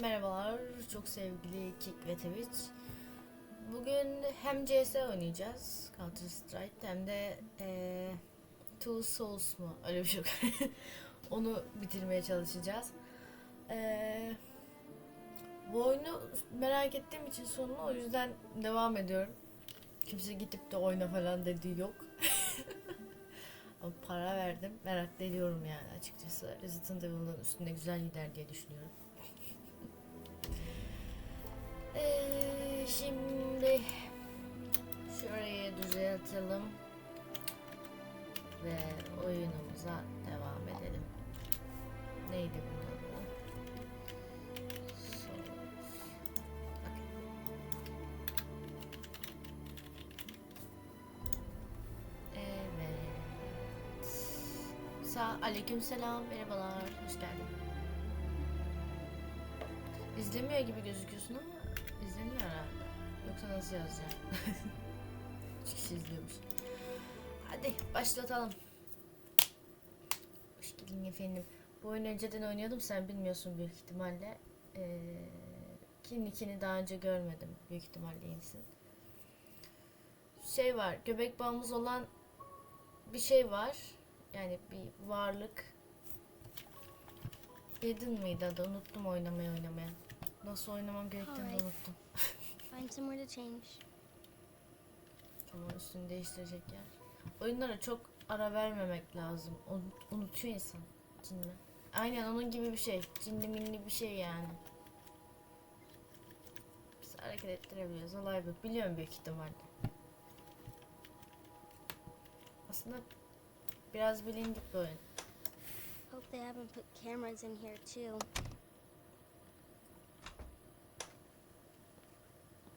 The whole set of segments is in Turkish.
Merhabalar, çok sevgili Kick ve Twitch. Bugün hem CS oynayacağız, Counter Strike, hem de eee Two Souls mu? Öyle bir şey yok. Onu bitirmeye çalışacağız. Eee, bu oyunu merak ettiğim için sonunu o yüzden devam ediyorum. Kimse gidip de oyna falan dediği yok. Ama para verdim, merak ediyorum yani açıkçası. Resident Evil'ın üstünde güzel gider diye düşünüyorum. Ee, şimdi şurayı düzeltelim ve oyunumuza devam edelim. Neydi bunun adı? Sağ aleyküm selam merhabalar hoş geldin. İzlemiyor gibi gözüküyorsun ama izleniyor herhalde. Yoksa nasıl yazacağım? Üç kişi izliyormuş. Hadi başlatalım. Hoş geldin efendim. Bu oyunu önceden oynuyordum sen bilmiyorsun büyük ihtimalle. Ee, ki nickini daha önce görmedim. Büyük ihtimalle yenisin. Şey var göbek bağımız olan bir şey var. Yani bir varlık. Yedin miydi adı? Unuttum oynamayı oynamaya. Nasıl oynamam gerektiğini de Alright. unuttum. Find somewhere to change. Ama üstünü değiştirecek yer. Oyunlara çok ara vermemek lazım. Unut- unutuyor insan. Cinli. Aynen onun gibi bir şey. Cinli minli bir şey yani. Biz hareket ettirebiliyoruz. Olay bu. Biliyorum büyük ihtimalle. Aslında biraz bilindik bir oyun. Hope they haven't put cameras in here too.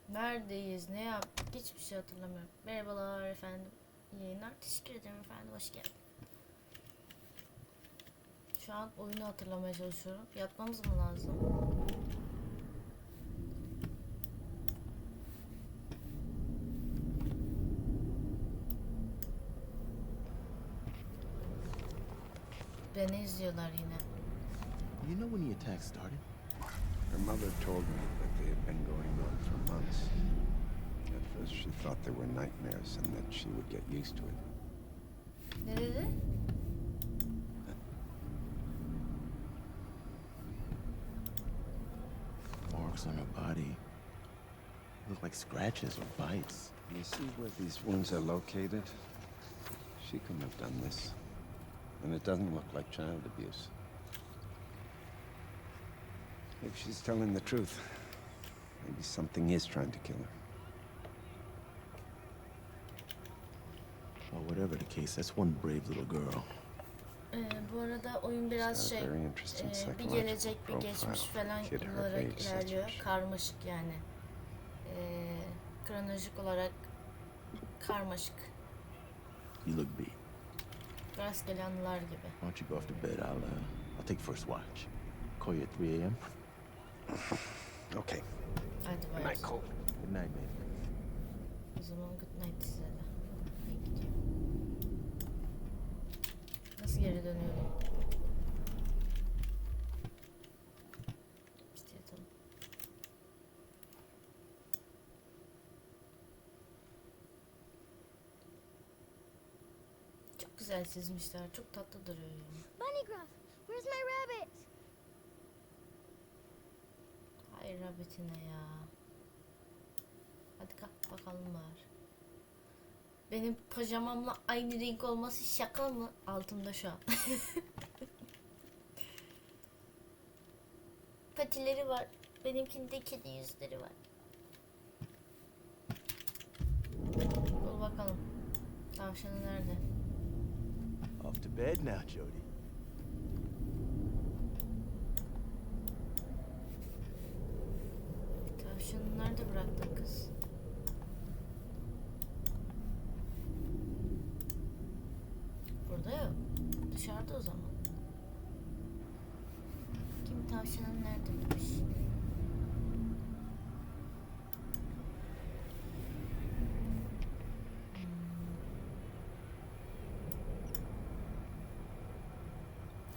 Neredeyiz? Ne yaptık? Hiçbir şey hatırlamıyorum. Merhabalar efendim. İyi yayınlar. Teşekkür ederim efendim. Hoş geldin. Şu an oyunu hatırlamaya çalışıyorum. Yatmamız mı lazım? Beni izliyorlar yine. You know when the attack started? Her mother told me been going on for months. At first, she thought they were nightmares and that she would get used to it. Ne dedi? Marks on her body. Look like scratches or bites. You see where these wounds are located? She couldn't have done this. And it doesn't look like child abuse. If she's telling the truth, maybe something is trying to kill her. Well, whatever the case, that's one brave little girl. Ee, bu arada oyun biraz şey very interesting Ee, bir gelecek bir geçmiş falan olarak ilerliyor. Karmaşık yani. Ee, kronolojik olarak karmaşık. You look beat. Rastgele anılar gibi. Why don't you go off to bed? I'll uh, I'll take first watch. Call you at 3 a.m. Okay. Good night, Cole. Good night, man. O zaman good night size de. Nasıl geri dönüyorum? Çok güzel çizmişler. Çok tatlı duruyor. Bunny Gruff, where's my rabbit? Hayır rabbitine ya. Hadi kalk bakalım var. Benim pijamamla aynı renk olması şaka mı? Altımda şu an. Patileri var. Benimkinde kedi yüzleri var. Bul bakalım. Tavşanı nerede? Off to bed now, Jody. Tavşanı nerede bıraktın kız? tavşanın neredeymiş?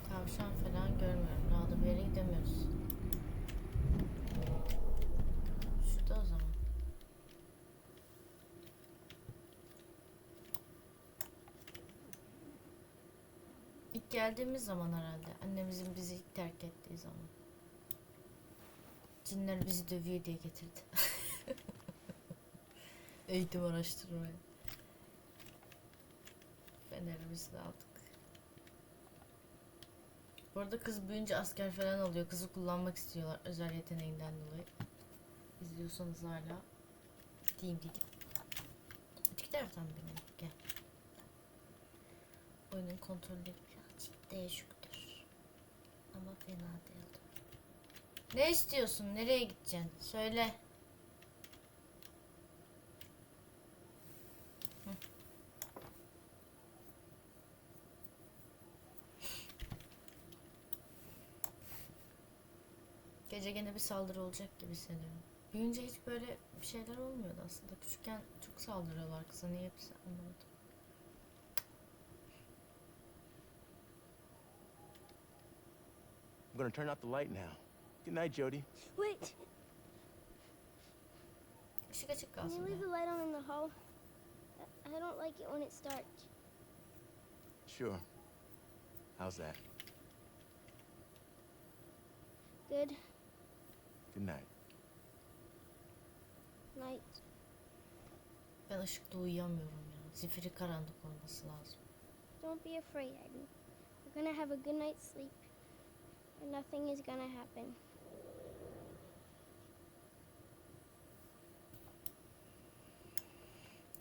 Tavşan falan görmüyorum. Ne oldu? Bir yere gidemiyoruz. Şurada o zaman. İlk geldiğimiz zaman herhalde. Annemizin bizi ilk terk ettiği zaman. Cinler bizi dövüyor diye getirdi. Eğitim araştırmaya. Fenerimizi de aldık. Bu arada kız büyüyünce asker falan oluyor. Kızı kullanmak istiyorlar özel yeteneğinden dolayı. İzliyorsanız hala diyeyim dedim. Öteki taraftan binelim. Gel. Oyunun kontrolleri birazcık değişiktir. Ama fena değildi. Ne istiyorsun? Nereye gideceksin? Söyle. Gece gene bir saldırı olacak gibi hissediyorum. Büyünce hiç böyle bir şeyler olmuyordu aslında. Küçükken çok saldırıyorlar kıza. Niye hepsi anlamadım. I'm gonna turn out the light now. Good night, Jody. Wait! Işık açık Can you leave be. the light on in the hall? I- I don't like it when it's dark. Sure. How's that? Good Good night. night. Ben ışıkta uyuyamıyorum ya. Zifiri karanlık olması lazım. Don't be afraid, Abby. We're gonna have a good night's sleep. And nothing is gonna happen.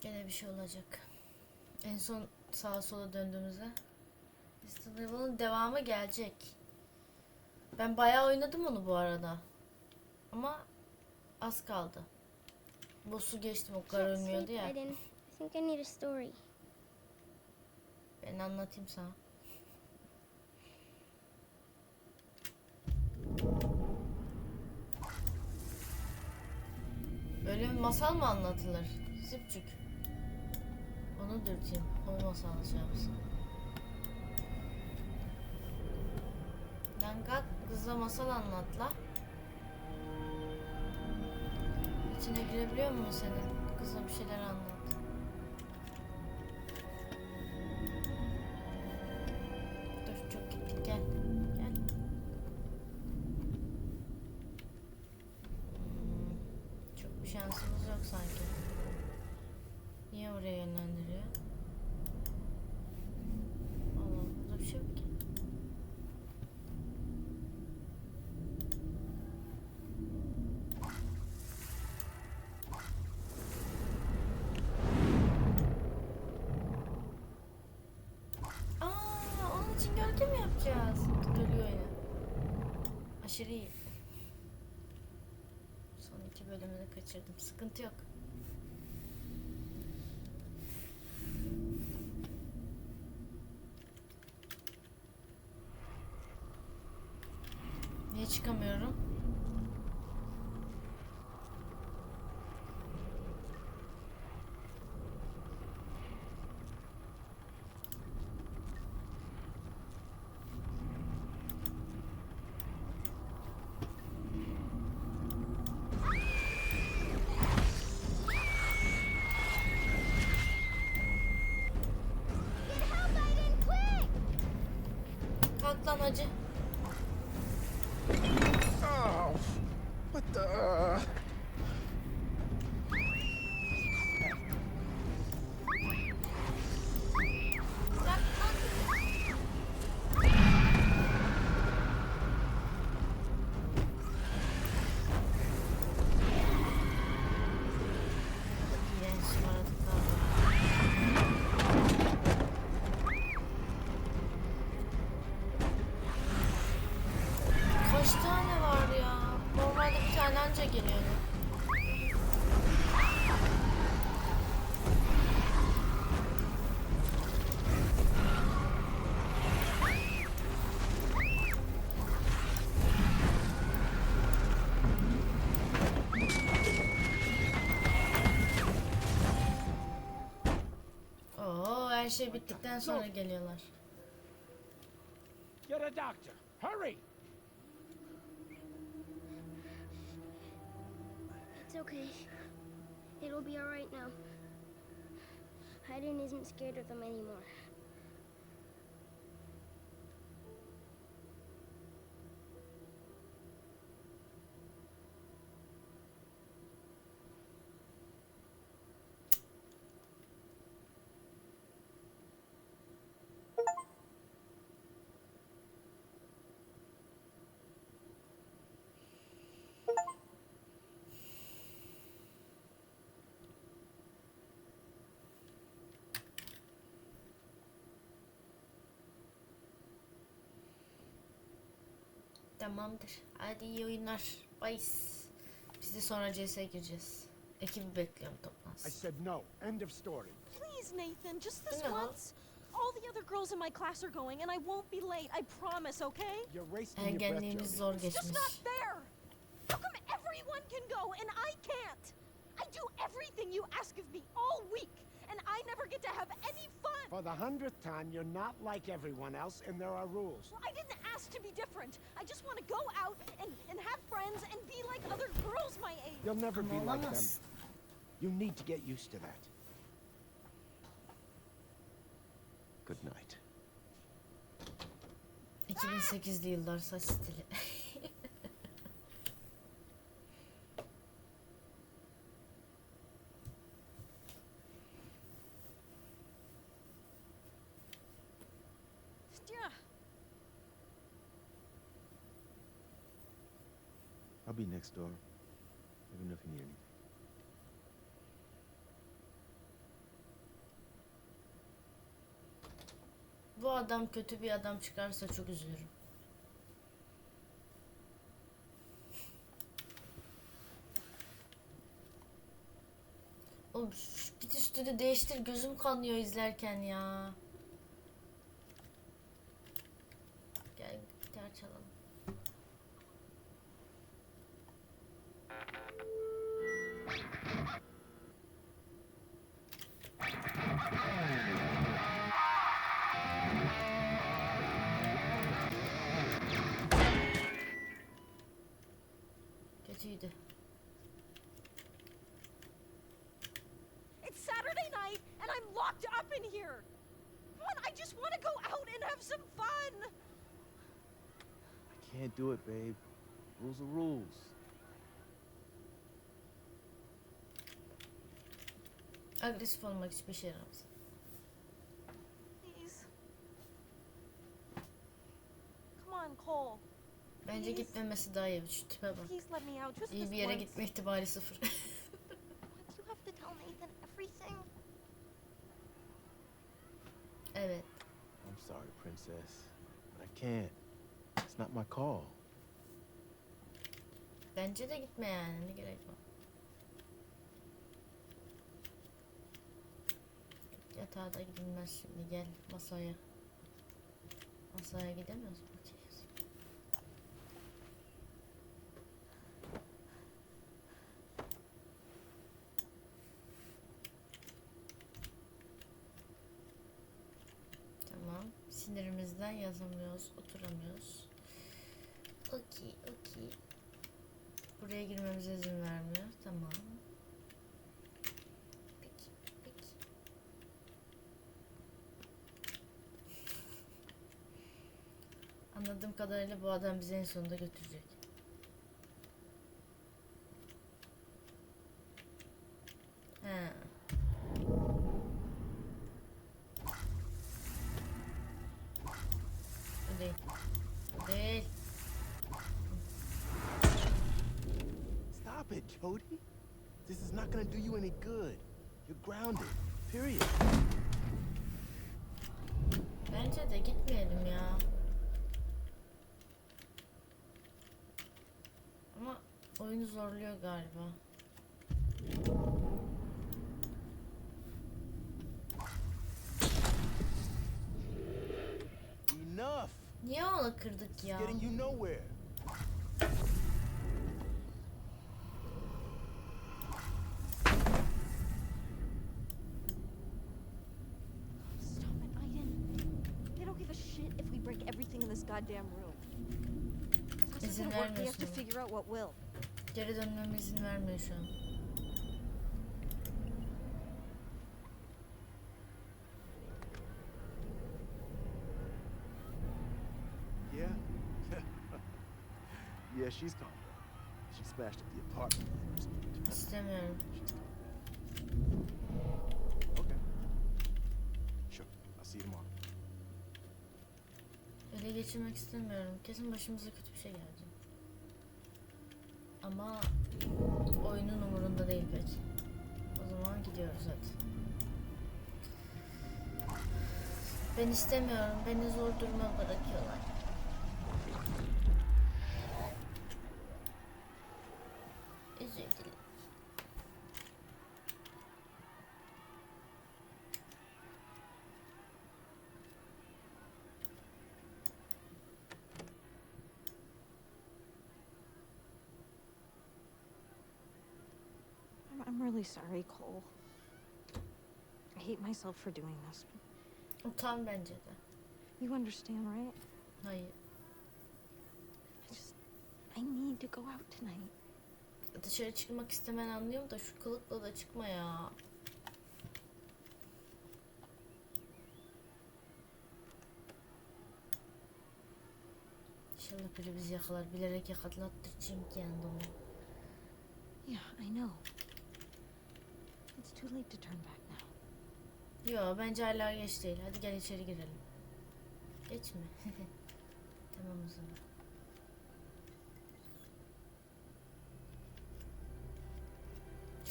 Gene bir şey olacak. En son sağa sola döndüğümüzde Distant Evil'ın devamı gelecek. Ben bayağı oynadım onu bu arada. Ama az kaldı. Boss'u geçtim o kadar ölmüyordu ya. Aiden. I think I need a story. Ben anlatayım sana. Böyle masal mı anlatılır? Zipcük. Onu dürteyim. O masal şey yapsın. Lan kalk kıza masal anlat la. İçine girebiliyor mu senin? Kıza bir şeyler anlat. Aşırı iyi. Son iki bölümünü kaçırdım. Sıkıntı yok. Niye çıkamıyorum? Kalk hacı. Oh, what the? Her şey bittikten sonra geliyorlar. Get a doctor. Hurry! It's okay. It'll be alright now. Aiden isn't scared of them anymore. Tamamdır. Hadi iyi oyunlar. Bye. Biz de sonra CS'ye gireceğiz. Ekibi bekliyorum I said no. End of story. Please, Nathan, just this No. once. All the other girls in my class are going, and I won't be late. I promise, okay? You're wasting your breath, Engelliğimiz Jody. zor It's just not fair. How come everyone can go and I can't? I do everything you ask of me all week, and I never get to have any fun. For the hundredth time, you're not like everyone else, and there are rules. Well, I didn't ask to be different. I just want to go out and, and have friends and be like other girls my age. You'll never Ama be like them. You need to get used to that. Good night. 2008'li yıllar saç stili. Yeah. I'll be next door. Let if you need anything. Bu adam kötü bir adam çıkarsa çok üzülürüm. Oğlum git üstünü değiştir gözüm kanıyor izlerken ya. İn here. Come on, I just want to go out and have some fun. I can't do it, babe. Rules are rules. Agresif olmak hiçbir şey yaramaz. Please. Come on, Cole. Bence Please. gitmemesi daha iyi. Şu tipe bak. Please let me out just İyi bir yere gitme ihtimali sıfır. What, you have to tell Nathan everything? Evet. I'm sorry, princess. But I can't. It's not my call. Bence de gitme yani. Ne gerek var? Yatağa da gidilmez şimdi. Gel masaya. Masaya gidemiyoruz mu? Okey. Tamam. Sinirimizden yazamıyoruz, oturamıyoruz. Okey, okey. Buraya girmemize izin vermiyor. Tamam. Peki, peki. Anladığım kadarıyla bu adam bizi en sonunda götürecek. Değil. Bu değil. Stop it, Jody. This is not gonna do you any good. You're grounded. Period. Bence de gitmeyelim ya. Ama oyunu zorluyor galiba. Enough. Niye onu kırdık ya? Getting you nowhere. Stop it, Aiden. They don't give a shit if we break everything in this goddamn room. If this İzin isn't work, we have to vermiyorsun. figure out what will. Geri dönmeme izin vermiyor şu an. Yeah? Yeah, she's calm. She smashed up the apartment. İstemiyorum. Okay. Sure. I'll see you tomorrow. Ele geçirmek istemiyorum. Kesin başımıza kötü bir şey gelecek. Ama oyunun umurunda değil pek. O zaman gidiyoruz hadi. Ben istemiyorum. Beni zor duruma bırakıyorlar. Really sorry, Cole. I hate myself for doing this. Utan bence de. You understand, right? Hayır. I just. I need to go out tonight. Dışarı çıkmak istemen anlıyorum da şu kılıkla da çıkma ya. İnşallah biri bizi yakalar. Bilerek yakalattıracağım kendimi. Yeah, I know. Too late to turn back now. Yo bence hala geç değil. Hadi gel içeri girelim. Geç mi? tamam o zaman.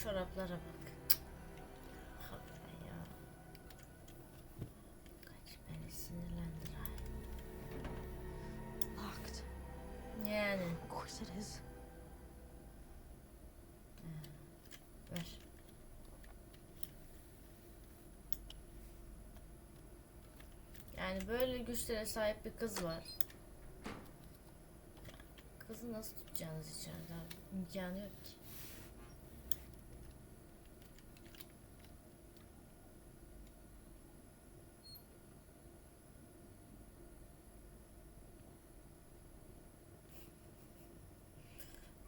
Çoraplara bak. Hakikaten ya. Kaç beni sinirlendir ha. Locked. Yani Of course it is. ver. Yani böyle güçlere sahip bir kız var. Kızı nasıl tutacağınız içeride abi? İmkanı yok ki.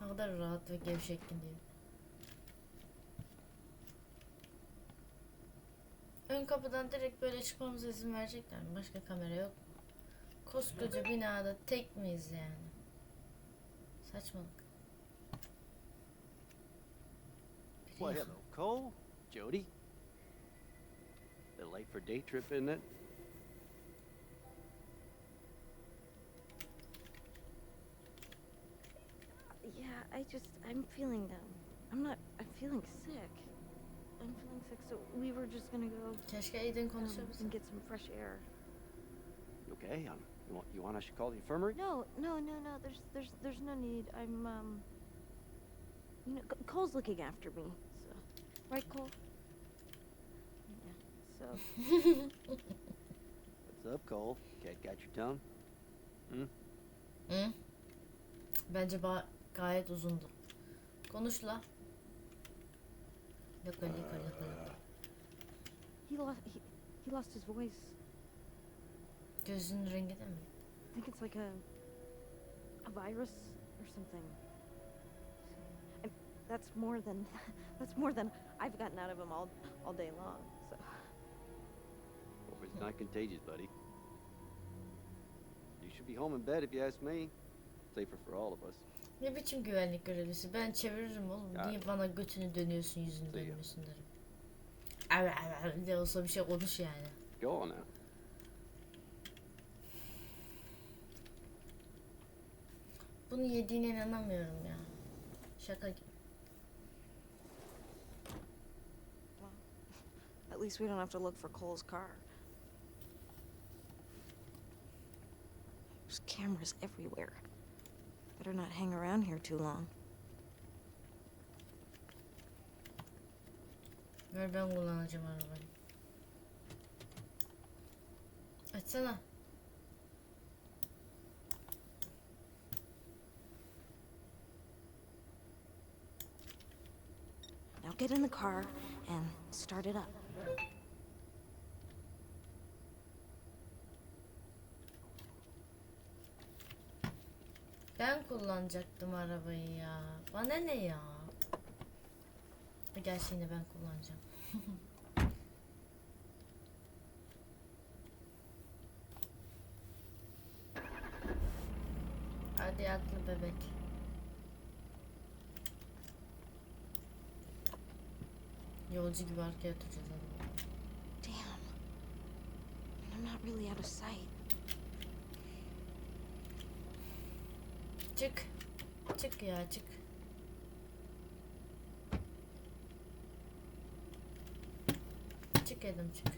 Ne kadar rahat ve gevşek gidiyor. Kapıdan direkt böyle çıkmamıza izin verecekler mi? Başka kamera yok? Koskoca binada tek miyiz yani? Saçmalık. Well, hello, Cole, Jody. Little late for day trip, isn't it? Yeah, I just. I'm feeling um. I'm not. I'm feeling sick. I'm feeling sick, so we were just gonna go Keşke Aiden and get some fresh air. You okay? Um, you want you want us to call the infirmary? No, no, no, no. There's, there's, there's no need. I'm um. You know, C- Cole's looking after me. So, right, Cole? Yeah. So. What's up, Cole? Cat got your tongue? Hı? Bence ba- gayet uzundu. Konuş la. He lost. He, he lost his voice. Gözünün rengi de mi? I think it's like a. A virus or something. And that's more than. That's more than I've gotten out of him all all day long. So. Hope it's not contagious, buddy. You should be home in bed if you ask me. Safer for all of us. Ne biçim güvenlik görevlisi? Ben çeviririm oğlum. Ya- Niye bana götünü dönüyorsun yüzünü Duyuyor. dönmüyorsun derim. Av av diye olsa bir şey konuş yani. On now. Bunu yediğine inanamıyorum ya. Şaka gibi. At least we don't have to look for Cole's car. There's cameras everywhere. Better not hang around here too long. Ver ben kullanacağım arabayı. Açsana. Now get in the car and start it up. Kullanacaktım arabayı ya. Bana ne ya? Gerçi yine ben kullanacağım. Hadi atlı bebek. Yolcu gibi arkaya oturacağız hadi. Damn. I'm not really out of sight. Çık. Çık ya çık. Çık Adam çık.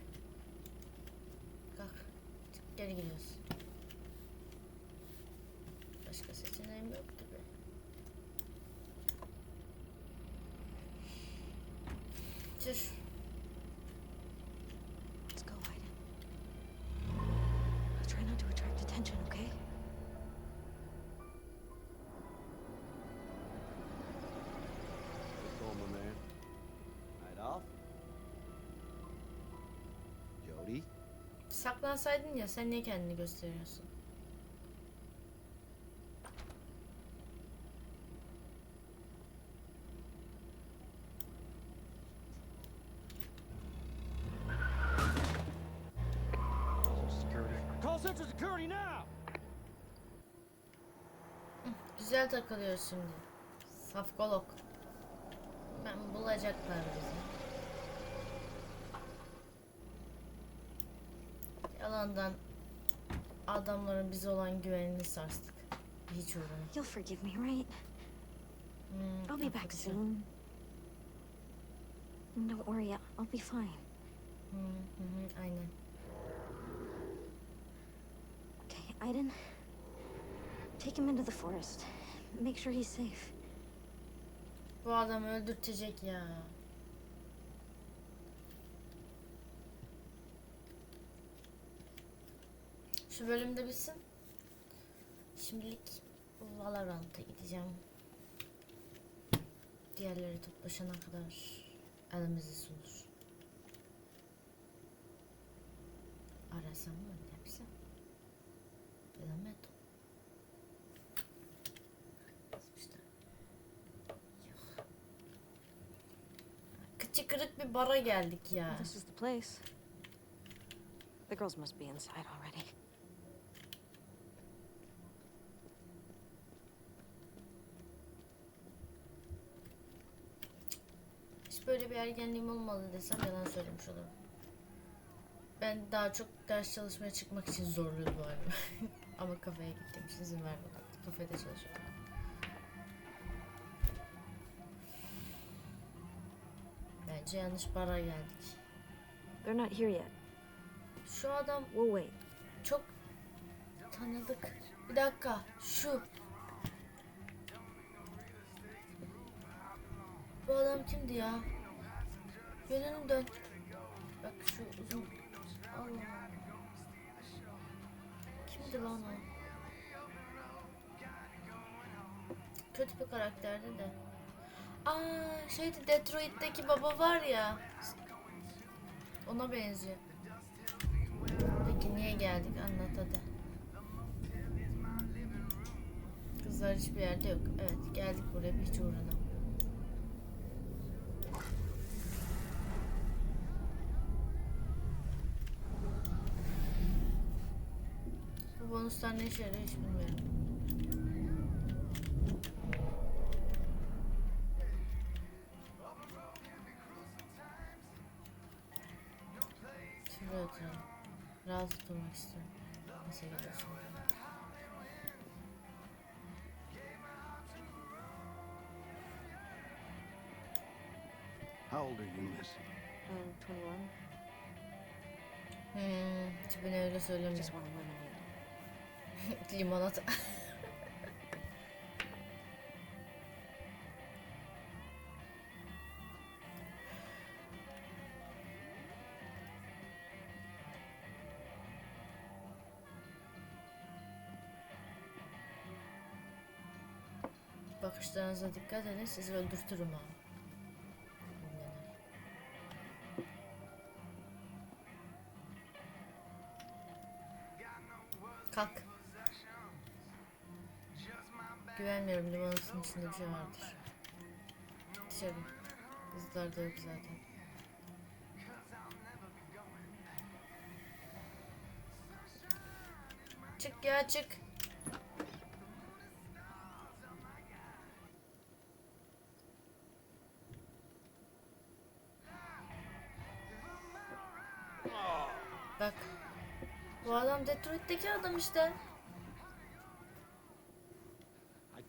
Kalk. Çık geri gidiyoruz. Başka seçeneğim yok Saklansaydın ya sen niye kendini gösteriyorsun? Güzel takılıyor şimdi. Safkolog. Ben bulacaklar bizi. Yalandan adamların bize olan güvenini sarstık. Hiç uğruna. You'll forgive me, right? Hmm, I'll be back soon. Don't worry, I'll be fine. Hı hı hı, aynen. Okay, Aiden. Take him into the forest. Make sure he's safe. Bu adam öldürtecek ya. Şu bölümde bitsin. Şimdilik Valorant'a gideceğim. Diğerleri toplaşana kadar elimizi sunur. Arasam mı ne yapsam? Bilemedim. Kıçı kırık bir bara geldik ya. This is the place. The girls must be inside already. Hiç böyle bir ergenliğim olmadı desem yalan söylemiş olurum. Ben daha çok ders çalışmaya çıkmak için zorluydu bu halde. Ama kafeye gittiğim için izin vermediler. Kafede çalışıyordum. Bence yanlış bara geldik. They're not here yet. Şu adam We'll wait. çok tanıdık. Bir dakika şu. Bu adam kimdi ya? Yönünü dön. Bak şu uzun. Allah. Kimdi lan o? Kötü bir karakterdi de. Aa şeydi Detroit'teki baba var ya. Ona benziyor. Peki niye geldik anlat hadi. Kızlar hiçbir yerde yok. Evet geldik buraya hiç uğruna. Bu bonuslar ne işe yarıyor hiç bilmiyorum. Şuraya oturalım. Rahat oturmak istiyorum. Nasıl geliyorsun? How old are you, miss? I'm 21. Hmm, tipine öyle söylemiyorum. Limonata. Bakışlarınıza dikkat edin sizi öldürtürüm ha. Kalk. Güvenmiyorum limonatın içinde bir şey vardır. Dışarı. Kızlar da yok zaten. Çık ya çık. Bak. Bu adam Detroit'teki adam işte.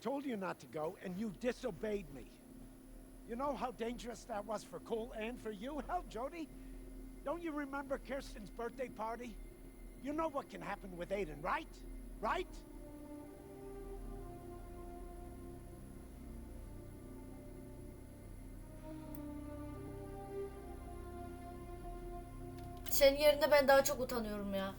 Told you not to go, and you disobeyed me. You know how dangerous that was for Cole and for you? Hell, Jody, don't you remember Kirsten's birthday party? You know what can happen with Aiden, right? Right? Senin yerinde ben daha çok utanıyorum ya.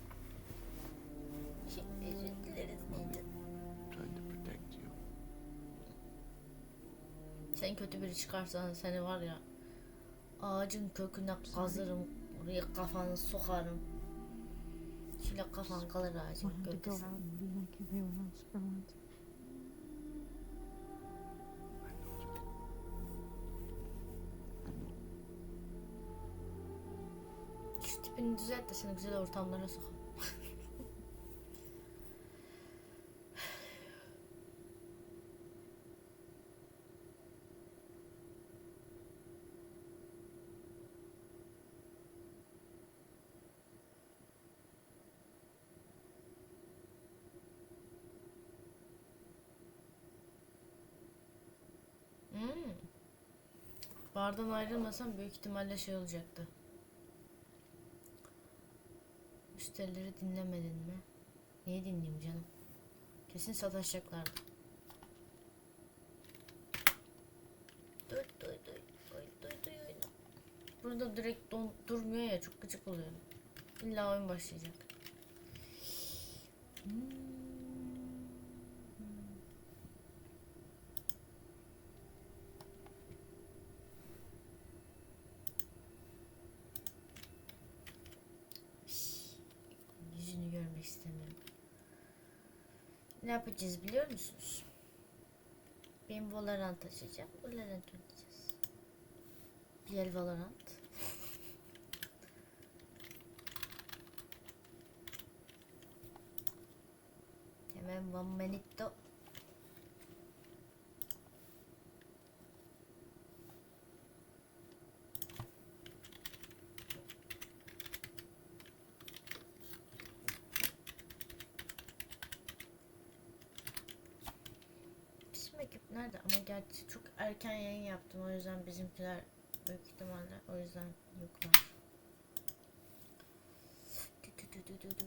Kötü biri çıkarsan seni var ya ağacın köküne kazırım oraya kafanı sokarım. Şöyle kafan kalır ağacın gölgesinde. Şu tipini düzelt de seni güzel ortamlara sok. Hmm. Bardan ayrılmasam büyük ihtimalle şey olacaktı. Müşterileri dinlemedin mi? Niye dinleyeyim canım? Kesin sataşacaklardı. Duy duy duy. Duy duy duy. Burada direkt don durmuyor ya çok gıcık oluyorum. İlla oyun başlayacak. Hmm. Yüzünü görmek istemiyorum. Ne yapacağız biliyor musunuz? Ben Valorant açacağım. Valorant oynayacağız. El Valorant. Hemen one minute Bizim ekip nerede? Ama gerçi çok erken yayın yaptım. O yüzden bizimkiler büyük ihtimalle o yüzden yoklar. Dü dü dü dü dü dü.